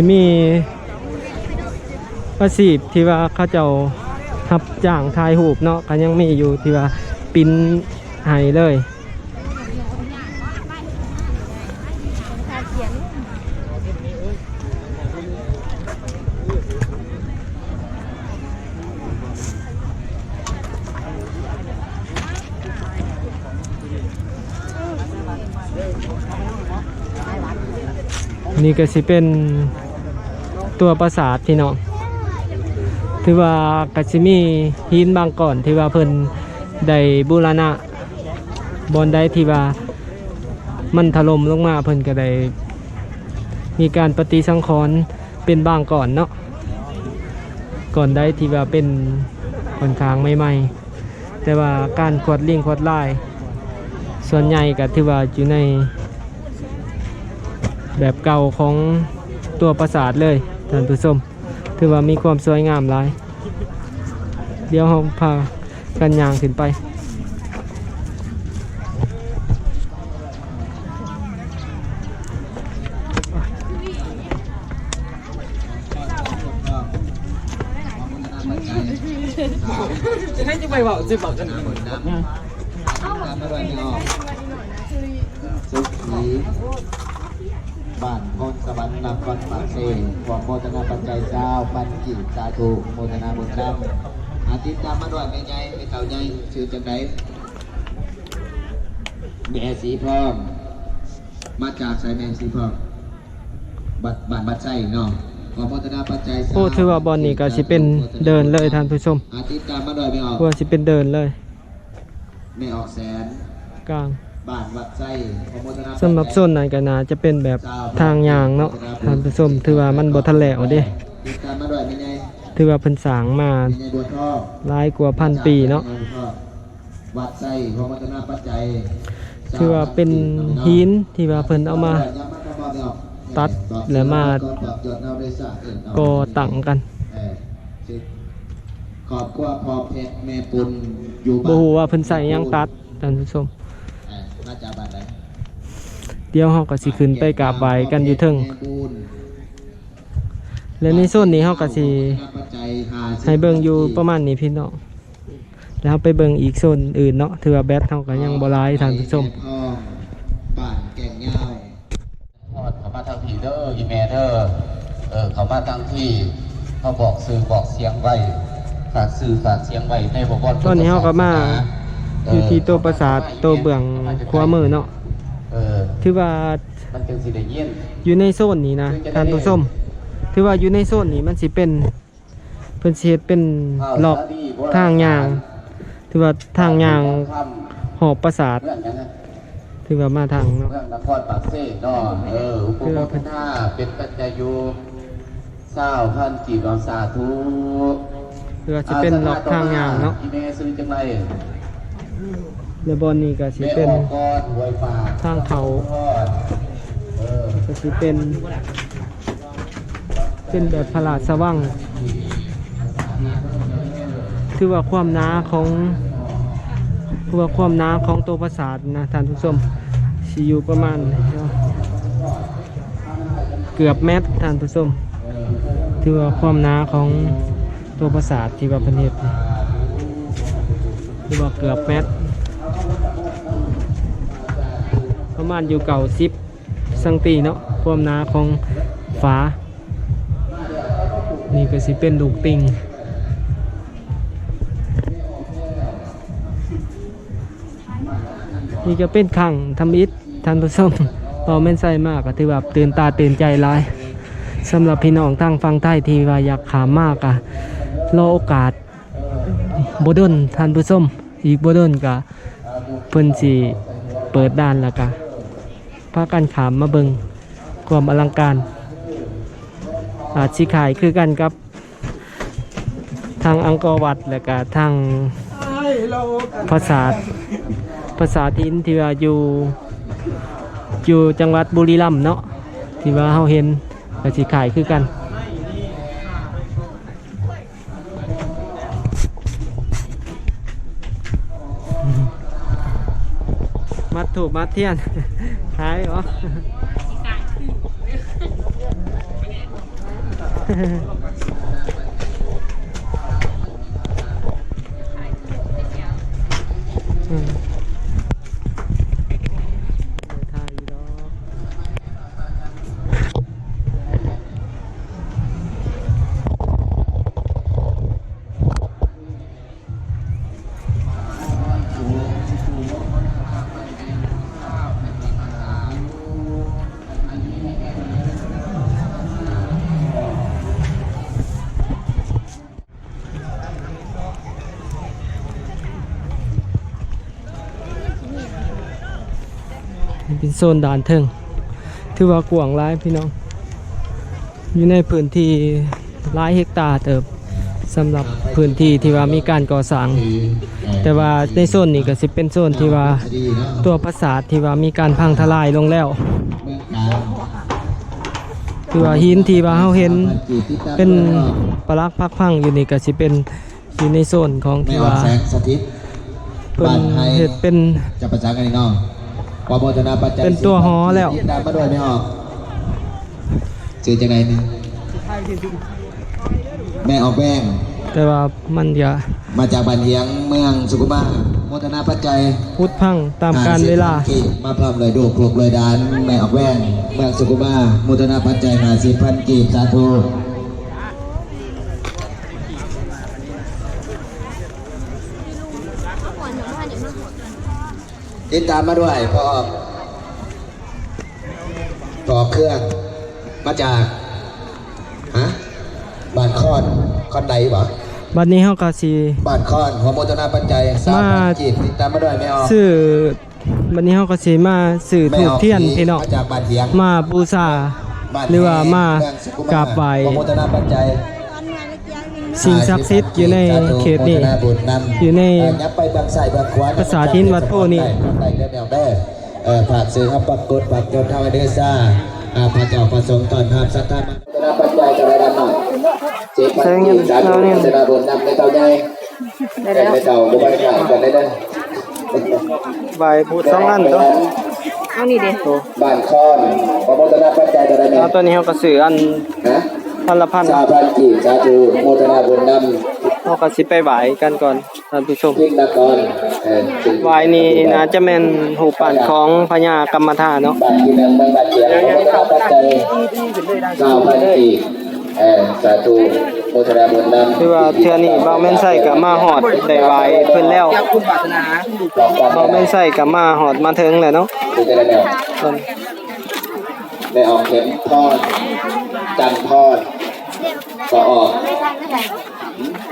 ิมีอาชีพที่ว่าเขาเจ้าทับจ้างถ่ายรูปเนาะก็ยังมีอยู่ที่ว่าปิ้นให้เลยนี่ก็สิเป็น ตัวปราสาทพี่น้องถือว่าก็สิมีหินบางก่อนที่ว่าเพิ่นได้บูรณะบอนได้ที่ว่ามันถล่มลงมาเพิ่นก็ได้มีการปฏิสังขรณ์เป็นบางก่อนเนาะก่อนได้ที่ว่าเป็นค่อนข้างใหม่ๆแต่ว่าการขวดลิงขวดลาย ส่วนใหญ่ก็ถือว่าอยู่ในแบบเก่าของตัวปราสาทเลย ท่านผู้ชมถือว่ามีความสวยงามหลาย เดี๋ยวเราพากันย่างขึ้นไปจะให้จะไปบอกจะบอกกัน สุขีบ้านโพนสวรรค์นครปากเซขอโม ทนาปัจจัยเจ้าปันจิสาธุโมทนาบุญนำอาทิตย์ตามมาด้วยแม่ใหญ่แม่เต่าใหญ่ชื่อจังไดแม่สีพร้อม มาจากไสแม่สีพร้อมบัดบ้านบัดไส้เนาะขอโมทนาปัจจัยสาธุโอ้ถือว่าบอลนี่ก็สิเป็นเดินเลยท่านผู้ชมอาทิตย์ตามมาด้วยไม่ออกว่าสิเป็นเดินเลย ไม่ออกแสนกลางบ้านวัดไส้ขอโมทนาปัจจัยสำหรับโซนนั้นก็น่าจะเป็นแบบทางยางเนาะท่านผู้ชมถือว่ามันบ่ทันแล้วเด้ติดตามมาด้วยแม่ใหญ่ถือว่าเพิ่นสร้างมาแม่ใหญ่บัวทองหลายกว่าพันปีเนาะวัดไส้ขอโมทนาปัจจัยถือว่าเป็นหินที่ว่าเพิ่นเอามาตัดแล้วมาก่อตั้งกันเออสิขอบคุณพอเพชรแม่ปุณอยู่บ่ฮู้ว่าเพิ่นใส่หยังตัดท่านผู้ชมเออ มาจากบ้านไหนเดี๋ยวเฮาก็สิขึ้นไปกราบไหว้กันอยู่เทิงแม่บุญและในโซนนี้เฮาก็สิปัจจัยห้าสิบให้เบิ่งอยู่ประมาณนี้พี่น้องแล้วไปเบิ่งอีกโซนอื่นเนาะถือว่าแบตเฮาก็ยังบ่หลายท่านผู้ชมพ่อบ้านแก่งย่าวทอดเขามาทางที่เด้ออีเมเดอร์เออเขามาทางที่เขาบอกสื่อบอกเสียงไว้ฝากสื่อฝากเสียงไว้ในบวรตอนนี้เราก็มา อยู่ที่ตัวปราสาทตัวเบื้องขวามือเนาะเออถือว่ามันจึงสิได้ยินอยู่ในโซนนี้นะท่านผู้ชมถือว่าอยู่ในโซนนี้มันสิเป็นเพิ่นสิเฮ็ดเป็นหลอกทางยางถือว่าทางยางหอบปราสาทเรื่องนั้นนะถือว่ามาทางเนาะเรื่องนครปากเซ่เนาะเอออุปโภคหน้าเป็นปัจจัยอยู่เศร้าพันจีบเอาสาธุถือว่าสิเป็นหลอกทางยางเนาะอี เมซื้อจังไรแล้วบอนนี้ก็สิเป็นช่ากทางเขาก็สิเป็น เป็นแบบพระราชสว่างถือว่าความหนาของถือว่าความหนาของตัวปราสาทนะท่านผู้ชมสิอยู่ประมาณ เกือบเมตรท่านผู้ชมถือว่าความหนาของตัวปราสาทที่ว่าประเทศ นี่ถือว่าเกือบเมตประมาณอยู่เก่าสิบสังตีเนาะความหนาของฝา นี่ก็สิเป็นลูกติงนี่ก็เป็นขังทำอิฐท่านผู้ชมพอแม่นใส่มากก็ถือว่าตื่นตาตื่นใจหลายสำหรับพี่น้องทางฟังใต้ที่ว่าอยากขามมากอะรอโอกาสบดนท่านผู้ชม อีกบดนก็เพิ่นสิเปิดด้านแล้วก็พากันขามมาเบิงความอลังการอาจสิขายคือกันกับทางอังกอร์วัดและก็ทางภาษาภาษาทินที่ว่าอยู่อยู่จังหวัดบุรีรัมย์เนาะที่ว่าเฮาเห็นก็สิขายคือกันูกมาเทียนหายเหรอ โซนด่านเทิงถือว่ากว้างหลายพี่น้อง อยู่ในพื้นที่หลายเฮกตาร์เติบสำหรับพื้นที่ที่ว่ามีการก่อสร้าง แต่ว่าในโซนนี้ก็สิเป็นโซนที่ว่าตัวปราสาทที่ว่ามีการพังทลายลงแล้วเมืองการที่ว่าหินที่ว่าเฮาเห็นเป็นปลักพักพังอยู่นี่ก็สิเป็นอยู่ในโซนของที่ว่าเพิ่บ้นทยเฮ็ดเป็นจะประจักษ์กันนี่น้อง ปโมทนาปัจจัยเป็นตัวหอแล้วติดตามมาด้วยไม่ออกชื่อจังไงนี่แม่ออกแป้งแต่ว่ามันจะมาจากบ้านเฮียงเมืองสุขุมมาโมทนาปัจจัยพุดพังตามการเวลาห้สิบพันกีบมาพร้อมเลยดูกปลุกเลยดานแม่ออกแว่งเมืองสุขุมมาโมทนาปัจจัยหาสิบพันกีบสาธุ ติดตามมาด้วยพ่อต่อเครื่องมาจากฮะบ้านคอนคอนใดวะบัดนี้เฮาก็สิบ้านคอนหัวโมทนาปัจจัยสามพันมากีบติดตามมาด้วยไม่ออกซื้อบัดนี้เฮาก็สิมาซื้อไม่ถูกออกเทียนพี่น้องมาจากบ้านเทียงมาบูชาบ้นหรือว่ามาเองสุขุกราบไหว้หัวโมทนาปัจจัย สิ่งศักดิ์สิทธิ์อยู่ในเขตนี้โมทนาบุญนำอยู่ในเยับไปบางใส่บางขวาภาษาถิ่นวัดโพนี่ได้ได้ได้ได้เอ่อฝากซื้อครับปรากฏปรากฏเท่าเดซ่าอ่าพระเจ้าประสงค์ตอนรับสัทธามันโมทนาปัจจัยจะได้ดำหน่อยเจ็บปัจจัยสาธุโมทนาบุญนำในเต่าใหญ่แต่ในเต่าบุญได้ขาดกันได้เด้อใบพูดสองอันตัวเอานี่เด้บ้านคอนพระโมทนาปัจจัยจะได้ไหมแล้วตัวนี้เฮาก็ซื้ออันฮะ พันละพันสาพันกีบสาธุโมทนาบุญนเฮาก็สิไปไหว้กันก่อนท่านผู้ชมำพิกนกรเอ่อถึงไหว้นี่น่าจะแม่นรูปปั้นของพญากรรมฐานเนาะบ้านที่หนึ่งเมืองบ้านเขียงโมทนาปัจจัยสาพันกีบเอ่อสาธุโมทนาบุญนำคือว่าเทื่อนี้บ่าวแม่นใส่ก็มาฮอดได้ไหว้เพิ่นแล้วคุณปรารถนาบ่าวแม่นใส่ก็มาฮอดมาถึงแล้วเนาะคือจะ ได้แนวเพิ่นได้ออกเข็มทอดจันทอดก็ออกแ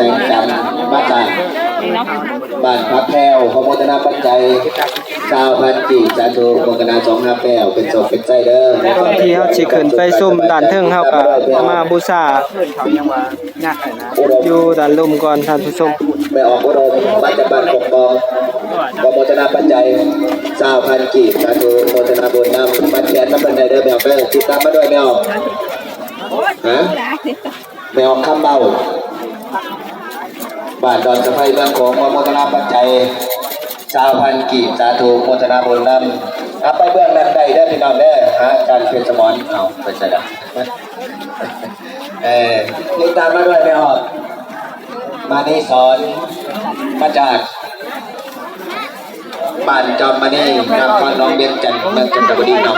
สงจันทร์มาจาบ้านพักแพ้วขโมทนาปัจจัยสาวพันกีบสาธุโมทนาสองห้าแป้วเป็นศพเป็นใจเด้อก่อนที่เฮาสิขึ้นไปซุ่มด้านเทิงเฮาก็มาบูชาเขายังว่ายากเลยนะอยู่ด้านลุมก่อนท่านผู้ชมไปออกอุดมมาจากบ้านกกองขโมทนาปัจจัยสาวพันกีบสาธุโมทนาบุญนำปัจจัยน้ำบันไดเด้อแมวเด้อติดตามมาด้วยแมวฮะแมวคำเบา บ้านดอนสะไฟเมืองของขอโมทนาปัจจัยชาวพันกีบสาธุโมทนาบุญนำเอาไปเบื้องนั้นได้ได้พี่น้องได้ฮะการเพียรสมอนเอาไปใส่ละเออนี่ตามมาด้วยไมวมานี่สอนมาจาก บ้านจอมมานี่นครน้องเบียงจันทร์เมืองจันทบุรีเนาะ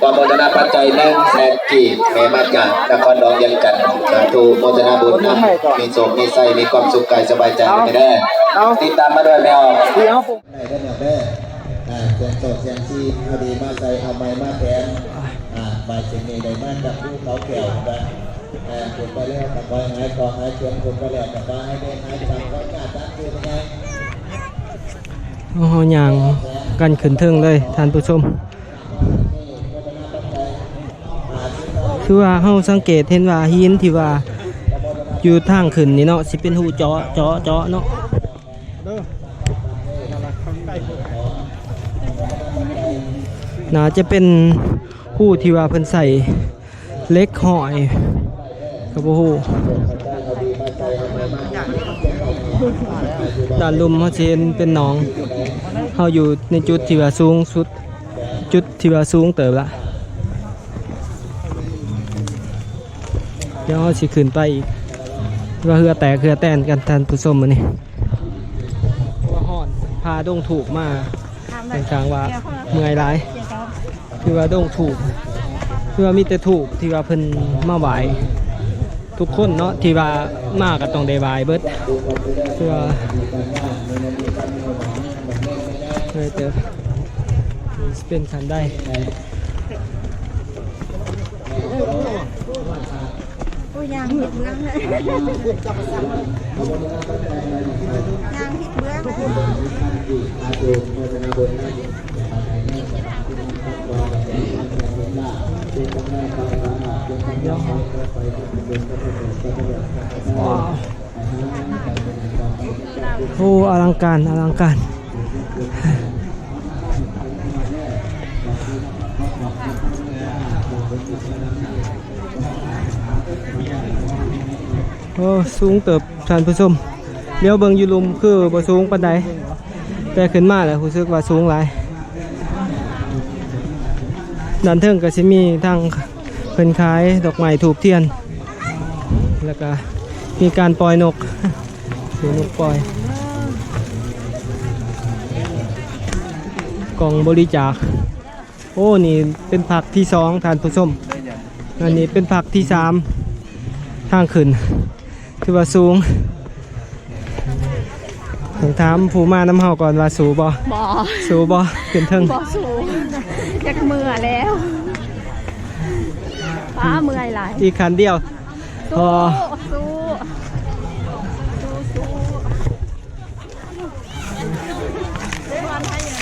ความโมทนาปัจจัยหนึ่งแสนกีบแม่มาจากนครน้องเบียงจันทร์สาธุโมทนาบุญนะมีโศกมีไส้มีความสุขกายสบายใจไม่ได้ติดตามมาด้วยแมวเดี๋ยวผมได้ได้แนวได้อ่าเสียงโศกเสียงซีพอดีมาใส่เอาไม้มาแทนอ่าใบเสียงนี้ได้มาจากผู้เขาแก้วนะอ่าคุณไปแล้วกับไปหายคอหายเสียงคุณไปแล้วกับไปให้ได้หายฟังก็กล้าตั้งคือเป็นไง โอ้โหย่างกันขึ้นเทิงเลยท่านผู้ชม คือว่าเฮาสังเกตเห็นว่าหินที่ว่าอยู่ทางขึ้นนี่เนาะสิเป็นหูเจาะเจาะเจาะเนาะน่าจะเป็นหูที่ว่าเพิ่นใส่เล็กหอยกับบ่ฮู้ด้านลุมเฮาเห็นเป็นหนอง เฮาอยู่ในจุดที่ว่าสูงสุด จุดที่ว่าสูงเติบละเดี๋ยวเราสิขึ้นไปอีกว่าเหือแตกเหือแตนกันท่านผู้ชมมื้อนี้ว่าฮ้อนพาดงถูกมาเป็นทางว่าเมื่อยหลายคือว่าดงถูกคือว่ามีแต่ถูกที่ว่าเพิ่นมาไหวทุกคนเนาะที่ว่ามาก็ต้องได้ไหวเบิดเพื่อ เพื่อเจอเป็นคันได้โอ้ยยางเห็ดเบื้องเลยยางเห็ดเบื้องเลยว้าวโอ้อลังการอลังการ โอ้สูงเติบท่านผู้ชมเลี้ยวเบิงอยู่ลุมคือบ่สูงปานใดแต่ขึ้นมาแล้วรู้สึกว่าสูงหลายด้านเทิงก็สิมีทางเพิ่นขายดอกไม้ถูกเทียน แล้วก็มีการปล่อยนกดูนกปล่อยกล่องบริจาค โอ้นี่เป็นผักที่สองทานผู้ชมอันนี้เป็นผักที่สามทางขึ้น ถือว่าสูงต้องถามผู้มาน้ำเฮาก่อนว่าสูบ่บ่สูบ่ขึ้นเทิงบ่สูงจักเมื่อแล้วป้าเมื่อยหลายอีกคันเดียวพสู้อสู้สู้สู้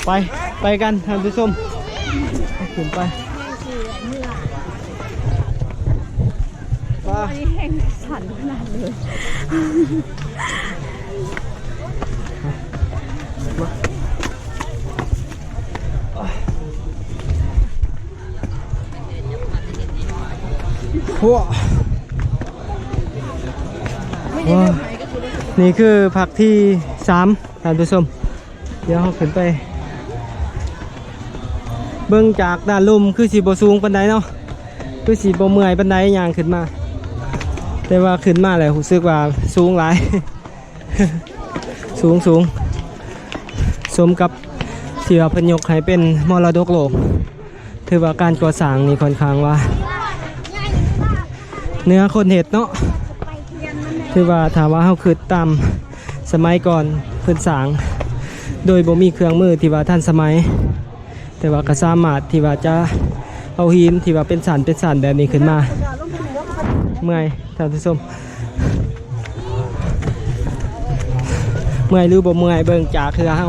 ไป ไปกันท่านผู้ชมขึ้นไป ว้าอันนี้แห้งสั่นขนาดเลยพัวว้านี่คือผักที่สามท่านผู้ชมเดี๋ยวเราขึ้นไป เบิ่งจากด้านลุ่มคือสีบสูงปันไดเนาะคือสีบเมื่อยปันไดย่างขึ้นมา แต่ว่าขึ้นมาแล้วรู้สึกว่าสูงหลาย สูงสูงสมกับที่ว่าเพยกให้เป็นมรดกโลก ถือว่าการก่อสร้างนี่ค่อนข้างว่า เนื้อคนเห็ดเนาะคือว่าถามว่าเขาคือตามสมัยก่อนเพื้นสร้าง โดยบ่มีเครื่องมือที่ว่าท่านสมัย แต่ว่าก็สามารถที่ว่าจะเอาหินที่ว่าเป็นสันเป็นสันแบบนี้ขึ้นมา เมื่อยท่านผู้ชมเมื่อยหรือบ่เมื่อยเบิ่งจากคือเฮา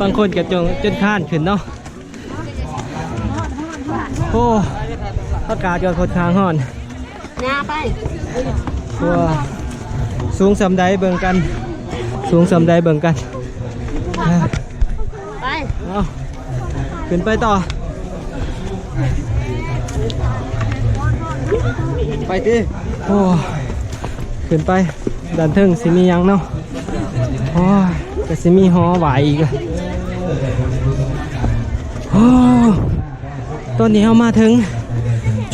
บางคนก็จนจนข้านขึ้นเนาะโอ้อากาศก็ค่อนข้างร้อนงาไปตัวสูงสำใดเบิ่งกัน สูงสำใดเบิ่งกันไปเอาขึ้นไปต่อ ไปดิโอ้ขึ้นไปดันเทิงสิมียังเนาะโอ้ยก็สิมีหอไหวอีกอะโอ้ตอนนี้เรามาถึง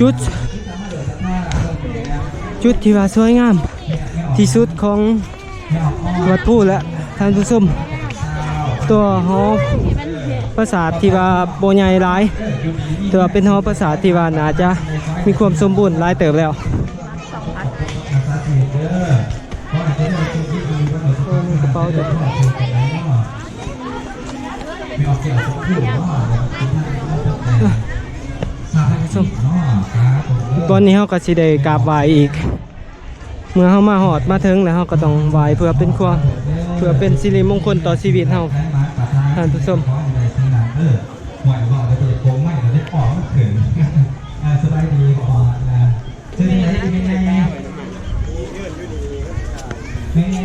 จุด จุดที่ว่าสวยงาม ที่สุดของวัดพูและท่านผู้ชมตัวหอปราสาทที่ว่าโบใหญ่หลายต่ว่าเป็นหอปราสาทที่ว่าน่าจะ มีความสมบูรณ์หลายเติบแล้วเออมีกระเป๋าด้วยสมตอนนี้เขาก็สิได้กราบไหวอีก เมื่อเขามาหอดมาถึงแล้วเขาก็ต้องไหวเพื่อเป็นความเพื่อเป็นสิริมงคลต่อชีวิตเขาท่านผู้ชม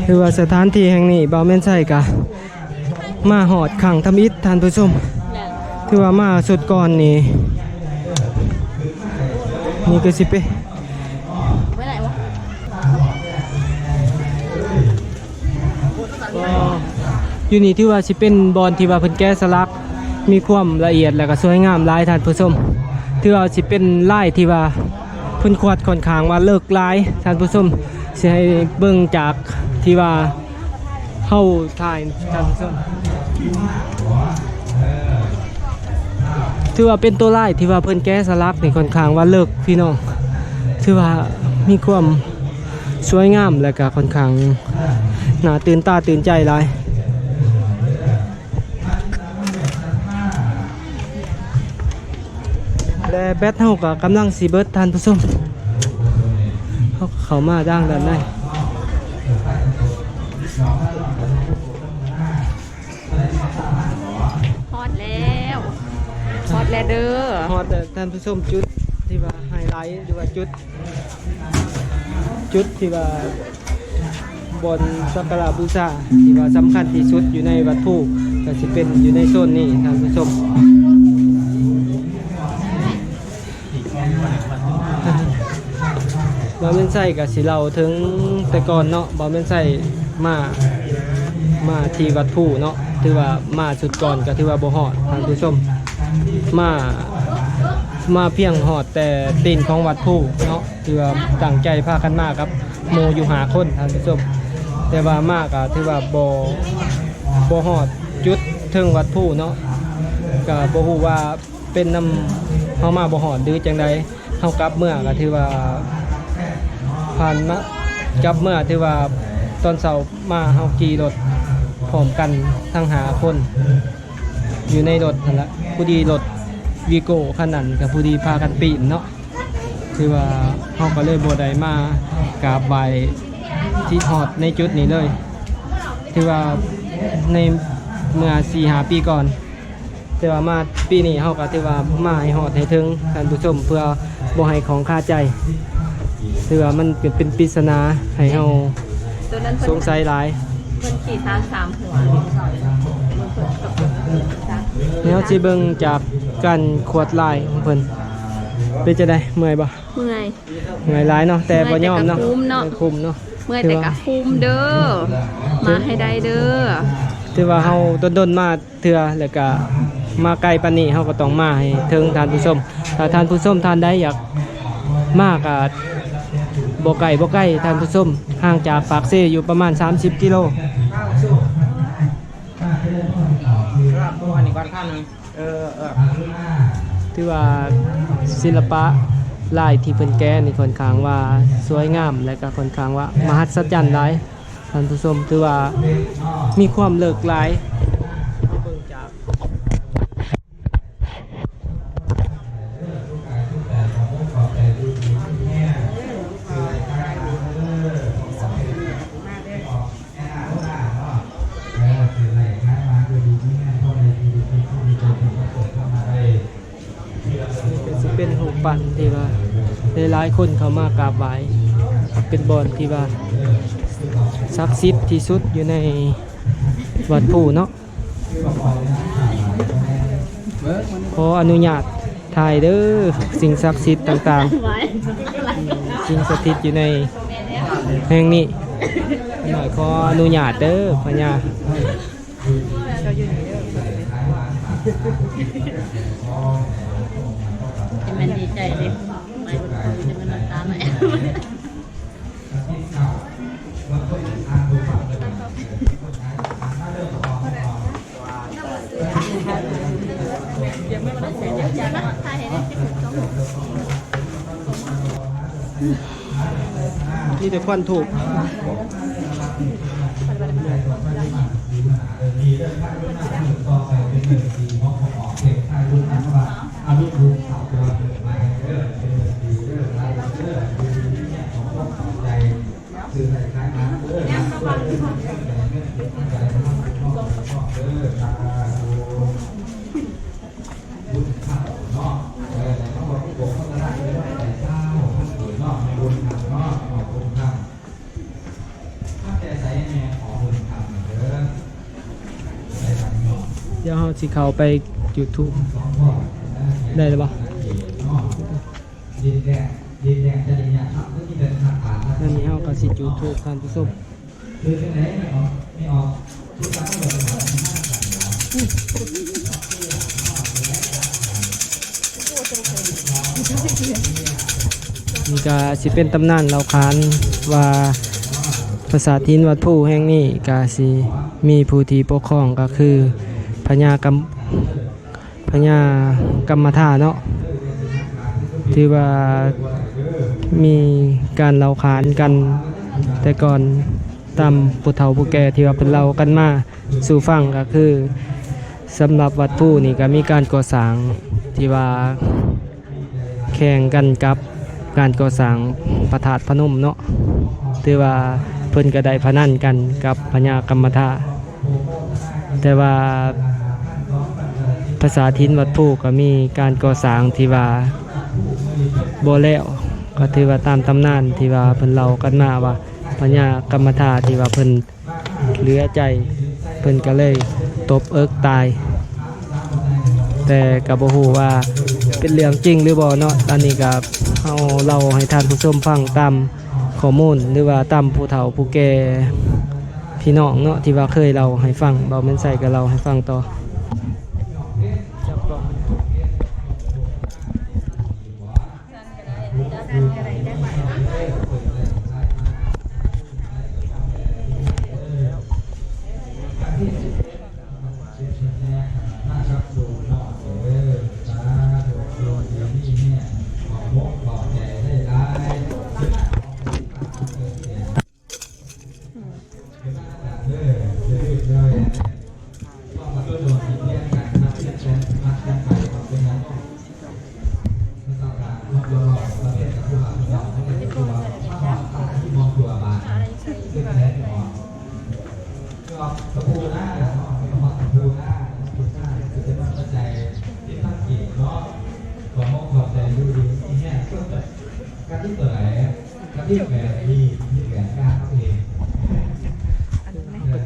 คือว่าสถานที่แห่งนี้บ่าวแม่นใช่กะมาหอดขังทำอิฐท่านผู้ชมถือว่ามาสุดก่อนนี่นี่ก็สิไปไปไหนวะอยู่นี่ที่ว่าสิเป็นบอลที่ว่าเพิ่นแกะสลัก มีความละเอียดและก็สวยงามหลายท่านผู้ชมถือว่าสิเป็นไล่ที่ว่า เพุ่นควดค่อนข้างว่าเลิกลายท่านผู้ชมสิให้เบิ่งจากที่ว่าเฮาถ่ายท่านผู้ชมถือว่าเป็นตัวไล่ที่ว่าเพิ่นแก้สลักนี่ค่อนข้างว่าเลิกพี่น้องถือว่ามีความสวยงามและก็ค่อนข้างน่าตื่นตาตื่นใจหลาย และแบตเฮาก็กำลังสีเบิร์ดทานผู้ชมเขาเข้ามาด้านด้านในฮอดแล้วฮอดแล้วเด้อฮอดแต่ท่านผู้ชมจุดที่ว่าไฮไลท์หรือว่าจุด จุดที่ว่าบนสักการะบูชาที่ว่าสำคัญที่สุดอยู่ในวัดภูก็สิเป็นอยู่ในโซนนี้ท่านผู้ชม บอมเมนไส้กับสิเราถึงแต่ก่อนเนาะบอมเมนไส้มามาที่วัดผู้เนาะถือว่ามาสุดก่อนก็ถือว่าบ่ฮอดท่านผู้ชมมามาเพียงฮอดแต่ตีนของวัดผู้เนาะถือว่าตั้งใจพากันมากครับโมอยู่หาคนท่านผู้ชมแต่ว่ามากก็ถือว่าบ่บ่ฮอดจุดถึงวัดผู้เนาะก็บ่ฮู้ว่าเป็นนำเฮามาบ่ฮอดหรือจังใดเฮากลับเมื่อก็ถือว่า ผ่านมากลับเมื่อที่ว่าตอนเสาร์มาเฮาขี่รถพร้อมกันทั้งหาคน อยู่ในรถนั่นแหละผู้ดีรถวีโก้คันนันกับผู้ดีพากันปีนเนาะคือว่าเฮาก็เลยบ่ได้มากราบไหว้ที่ฮอดในจุดนี้เลยที่ว่าในเมื่อ4 5ปีก่อนแต่ว่ามาปีนี้เฮาก็ถือว่ามาให้ฮอดให้ถึงท่านผู้ชมเพื่อบ่ให้ของค่าใจ ถือว่ามันเป็นเป็นปริศนาให้เฮาตัวนั้นสเพิ่งนสัยหลายเพิ่นขี่ทางสามหัวมันเพิ่นกับจ้ะแล้วสิเบิ่งจากการขวดลายของเพิ่นเป็นจะได้เมื่อยบ่เมื่อยเมื่อยหลายเนาะแต่บ่ยอมเนาะเมื่อยแต่ก็คุ้มเนาะคุ้มเนาะเมื่อยแต่กะคุมเด้อมาให้ได้เด้อถือว่าเฮาดนๆมาเทื่อแล้วก็มาไกลปานนี้เฮาก็ต้องมาให้ถึงท่านผู้ชมถ้าท่านผู้ชมท่านใดอยากมาก็ บ่ไกลบ่ใกล้ท่านผู้ชมห่างจากปากเซอยู่ประมาณ 30 กิโลอันนี้ก่อนข้างนึงเออเออที่ว่าศิลปะลายที่เพิ่นแก้นี่ค่อนข้างว่าสวยงามและก็ค่อนข้างว่ามหัศจรรย์หลายท่านผู้ชมถือว่ามีความเลิกหลายายคนเขามากราบไหว้เป็นบอนที่ว่าศักดิ์สิทธิ์ที่สุดอยู่ในวัดผู้เนาะขออนุญาตถ่ายเด้อสิ่งศักดิ์สิทธิ์ต่างๆสิ่งสถิตอยู่ในแห่งนี้หน่อยขออนุญาตเด้อพญาให้มันดีใจเลย นี่แต่ควันถูก ดี๋ยวเราสิเขาไป YouTube ได้หรือเปล่านั่นนี่เราก็สิ YouTube ท่านผู้ชมนี่ก็สิเป็นตำนานเล่าขานว่าภาษาทินวัดผู้แห่งนี้ก็สิมีผู้ที่ปกครองก็คือ พญากรรมพญากรรมธาเนาะที่ว่ามีการเล่าขานกัน แต่ก่อนตามผู้เฒ่าผู้แก่ที่ว่าเป็นเล่ากันมาสู่ฟังก็คือสำหรับวัดผู้นี่ก็มีการก่อสร้างที่ว่าแข่งกันกับการก่อสร้างพระธาตุพนมเนาะถือว่าเพิ่นก็ได้พนันกันกับพญากรรมธาแต่ว่า ภาษาทินวัดผู้ก็มีการก่อสร้างที่ว่าบ่แล้วก็ถือว่าตามตำนานที่ว่าเพิ่นเล่ากันมาว่าพญากรรมธาที่ว่าเพิ่นเหลือใจเพิ่นก็เลยตบเอิกตาย แต่กับโบ่ฮู้ว่าเป็นเรื่องจริงหรือบ่เนาะอันนี้ก็เฮาเล่าให้ท่านผู้ชมฟังตามข้อมูลหรือว่าตามผู้เฒ่าผู้แก่พี่น้องเนาะที่ว่าเคยเล่าให้ฟังเบาแม่นใส่ก็เล่าให้ฟังต่อ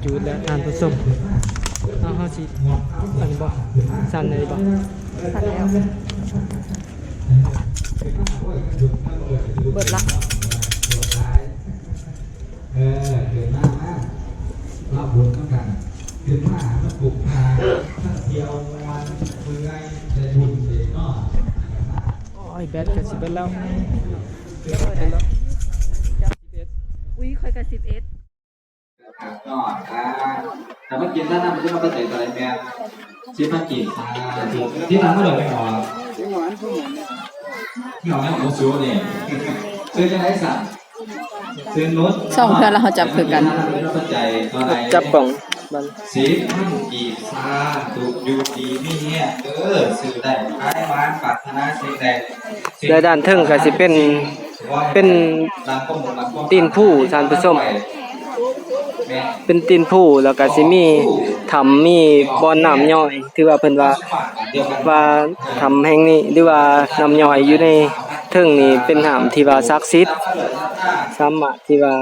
จุดแล้วท่านผู้ชมเอาเฮาสิอันนี้บ่สั่นเลยบ่เบิดละเออเกิดมากมากรับบุญต้องกันเกิดมามาปลูกมาถ้าเที่ยววันเมื่อยจะบุญเด็กเนาะโอ้ยแบตก็สิเบิดแล้วอุ้ยคอยกับสิบเอ็ด นอนอ่าแต่เมื่อกี้ท่านนำที่มาเป็นอะไรแม่ชิมากินอ่าที่ร้านเมื่อไหร่ไม่หรอที่หวานที่หวานที่หวานของซูเนี่ยซื้อจะได้สั่งซื้อนุชสองเพื่อนเราจับคือกันจับกล่องมันสีพันกีซาตุยูดีนี่เนี่ยเออซื้อได้ขายบ้านปัตนาสิ่งใดและด้านเทิงก็สิเป็นเป็นตีนผู้ท่านผู้ชม เป็นตีนผู้แล้วก็สิมีถ้ำมีบ่อนน้ำย่อยถือว่าเพิ่นว่าว่าถ้ำแห่งนี้หรือว่าน้ำย่อยอยู่ในเทิงนี้เป็นถ้ำที่ว่าศักดิ์สิทธิ์สามารถที่ว่า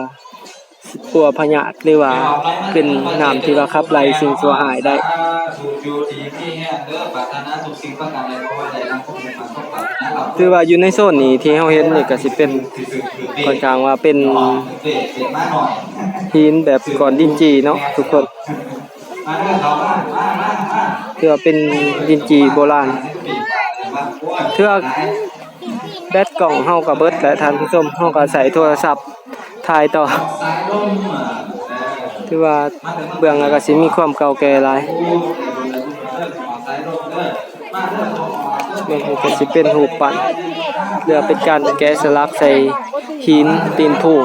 ปัวพญาตหรือว่าเป็นน้ำที่ว่าขับไล่สิ่งชั่วหายได้ คือว่าอยู่ในโซนนี้ที่เฮาเห็นนี่ก็สิเป็นค่อนข้างว่าเป็นหินแบบก่อนดินจีเนาะทุกคนเถือเป็นดินจีโบราณเทือกแบตกล่องเฮากับเบิดและท่านผู้ชมเฮาก็ใส่โทรศัพท์ถ่ายต่อถือว่าเบื้องหลังก็สิมีความเก่าแก่หลาย ลมเมืองหก็สิเป็นรูปั้นเรือเป็นการแกะสลักใส่หินตีนผู้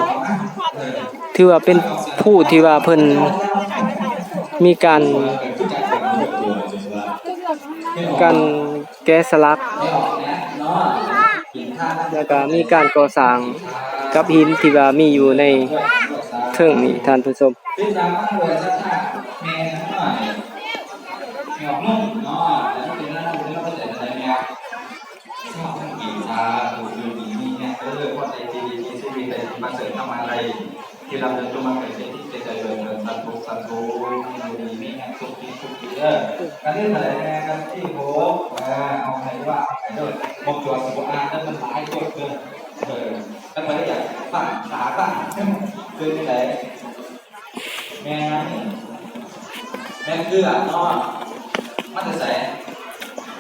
ถือว่าเป็นผู้ที่ว่าเพิ่นมีการ การแกะสลัก แล้วก็มีการก่อสร้างกับหินที่ว่ามีอยู่ในเทิงนี้ท่านผู้ชมเป็นดราม่าเลยสักท่าแม่หน่อยหยอกนุ่มเนาะแล้วเป็นนั่นเป็นนั่นก็จะอะไรเนี่ยชอบทั้งกีตาร์ดูดูดีนี่เนี่ยเออว่าใจดีดีที่ดีแต่มาเสริมทำอะไรที่เราเดินตัวมาเป็นที่จะเจริญเดินสันทุสันทุดูดีนี่เนี่ยสุขีสุขีเออ การที่อะไรนี่ยการที่โหเออเอาใครว่าเอาใครด้วยมองตัวสุขภาพนั่นมันหลายตัวเกินเออตั้งแต่อยากตั้งขาตั้งคือที่ไหนแม่แม่เกลือเนาะมันจะใส่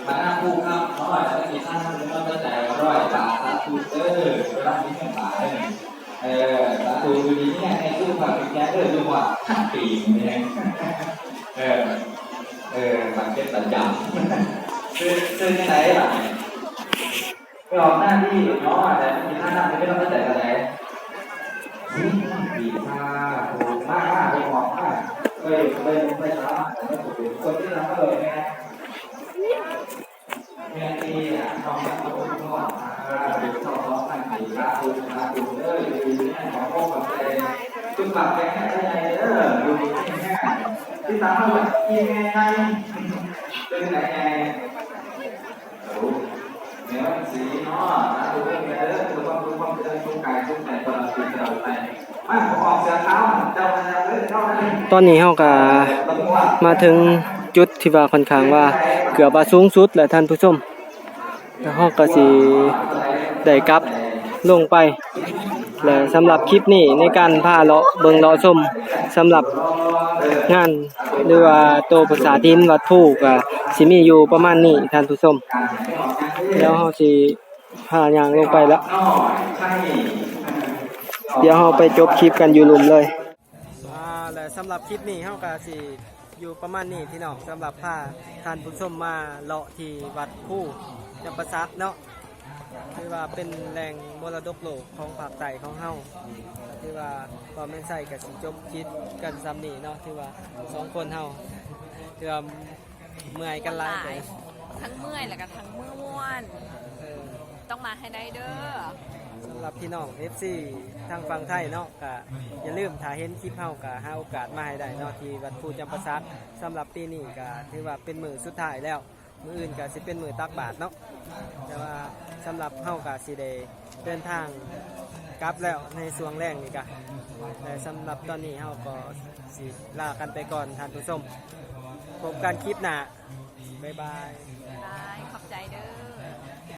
มาหน้าคู่ครับน้อยแล้วกี่ท่านมันก็จะใจร้อยบาทสาธุเออร้านนี้เป็นบาทเลยเออสาธุดูดีเนี่ยในตู้ฝากเป็นแก๊สเออดูว่าขั้นปีเนี่ยเออ เออมันเป็นประจำคือคือที่ไหนล่ะไปออกหน้าที่เนาะแต่มีท่านนั่งไม่ต้องเข้าใจอะไรดีมากถูกมากมากไปออกมากไปไปไปสามารถแต่ไม่ถูกคนที่ทำก็เลยนะเมียตีอะน้องมาตัวพ่อเออเด็กสองสองพันสี่ลาคุณลาคุณเอออยู่ดีแม่ของพ่อกับใจคุณปรับแกแค่ใจเอออยู่ดีแค่ ที่ตามมาแบบยังไงเป็นไหนไงโอ้เนื้อสีเนาะลาคุณเป็นเออคุณความคุณความเจริญคุณกายคุณใจตลอดปีตลอดไปมาผมออกเสือเท้าเจ้ามันเลยเท่านั้นตอนนี้เฮาก็มาถึงจุดที่ว่าค่อนข้างว่าเกือบว่าสูงสุดแหล้วท่านผู้ชมแล้วเฮาก็สิได้กลับลงไป และสำหรับคลิปนี้ในการพาเลาะเบิงเลาะชมสำหรับงานหรือว่าโตภาษาทินวัดผู้ก็สิมีอยู่ประมาณนี้ท่านผู้ชมแล้วเฮาสิพาย่างลงไปแล้ว เดี๋ยวเราไปจบคลิปกันอยู่ลุมเลยและสำหรับคลิปนี้เฮาก็สิอยู่ประมาณนี้พี่น้องสำหรับพาท่านผู้ชมมาเลาะที่วัดผู้จำปาสักเนาะ ที่ว่าเป็นแหล่งมรดกโลกของภาคใต้ของเฮาที่ว่าว่าแม่นใส่กับสิจบคลิปกันซ้ำนี่เนาะที่ว่าสองคนเฮาที่ว่าเมื่อยกันหลายไปทั้งเมื่อยแล้วก็ทั้งม่วนเออต้องมาให้ได้เด้อสำหรับพี่น้อง FC ทางฝั่งไทยเนาะก็อย่าลืมถ้าเห็นคลิปเฮาก็หาโอกาสมาให้ได้เนาะที่วัดภูจำปาสักสำหรับปีนี้ก็ถือว่าเป็นมือสุดท้ายแล้ว มืออื่นก็สิเป็นมือตักบาทเนาะแต่ว่าสำหรับเฮาก็สิได้เดินทางกลับแล้วในส่วงแรกนี่ก็แต่สำหรับตอนนี้เฮาก็สิลากันไปก่อนท่านผู้ชมพบกันคลิปหน้าบ๊ายบาย ได้ขอบใจเด้อ